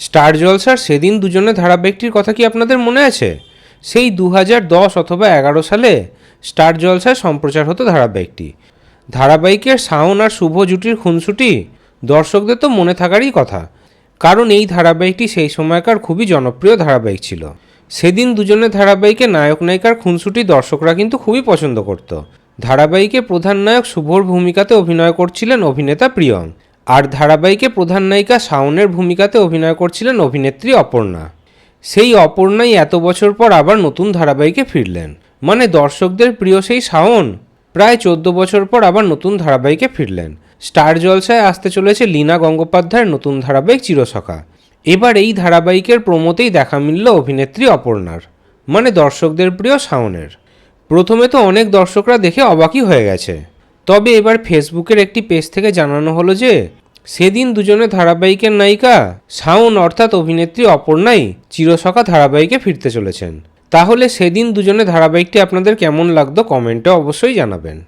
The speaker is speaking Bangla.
স্টার জলসার সেদিন দুজনে ধারাবাহিকটির কথা কি আপনাদের মনে আছে? সেই দু দশ অথবা এগারো সালে স্টার জলসায় সম্প্রচার হতো ধারাবাহিকটি। ধারাবাহিকের শাওন আর শুভ জুটির খুনসুটি দর্শকদের তো মনে থাকারই কথা। কারণ এই ধারাবাহিকটি সেই সময়কার খুবই জনপ্রিয় ধারাবাহিক ছিল। সেদিন দুজনের ধারাবাহিকে নায়ক নায়িকার খুনসুটি দর্শকরা কিন্তু খুবই পছন্দ করত। ধারাবাহিকে প্রধান নায়ক শুভর ভূমিকাতে অভিনয় করছিলেন অভিনেতা প্রিয়ম আর ধারাবাহিকে প্রধান নায়িকা শাওনের ভূমিকাতে অভিনয় করছিলেন অভিনেত্রী অপর্ণা। সেই অপর্ণাই এত বছর পর আবার নতুন ধারাবাহিকে ফিরলেন। মানে দর্শকদের প্রিয় সেই শাওন? প্রায় চোদ্দ বছর পর আবার নতুন ধারাবাহিকে ফিরলেন। স্টার জলসায় আসতে চলেছে লীনা গঙ্গোপাধ্যায়ের নতুন ধারাবাহিক চিরসখা। এবার এই ধারাবাহিকের প্রমোতেই দেখা মিলল অভিনেত্রী অপর্ণার। মানে দর্শকদের প্রিয় শাওনের। প্রথমে তো অনেক দর্শকরা দেখে অবাকই হয়ে গেছে। তবে এবার ফেসবুকের একটি পেজ থেকে জানানো হলো যে, সেদিন দুজনে ধারাবাহিকের নায়িকা শাওন অর্থাৎ অভিনেত্রী অপর্ণাই চিরসখা ধারাবাহিকে ফিরতে চলেছেন। তাহলে সেদিন দুজনে ধারাবাহিকটি আপনাদের কেমন লাগতো কমেন্টে অবশ্যই জানাবেন।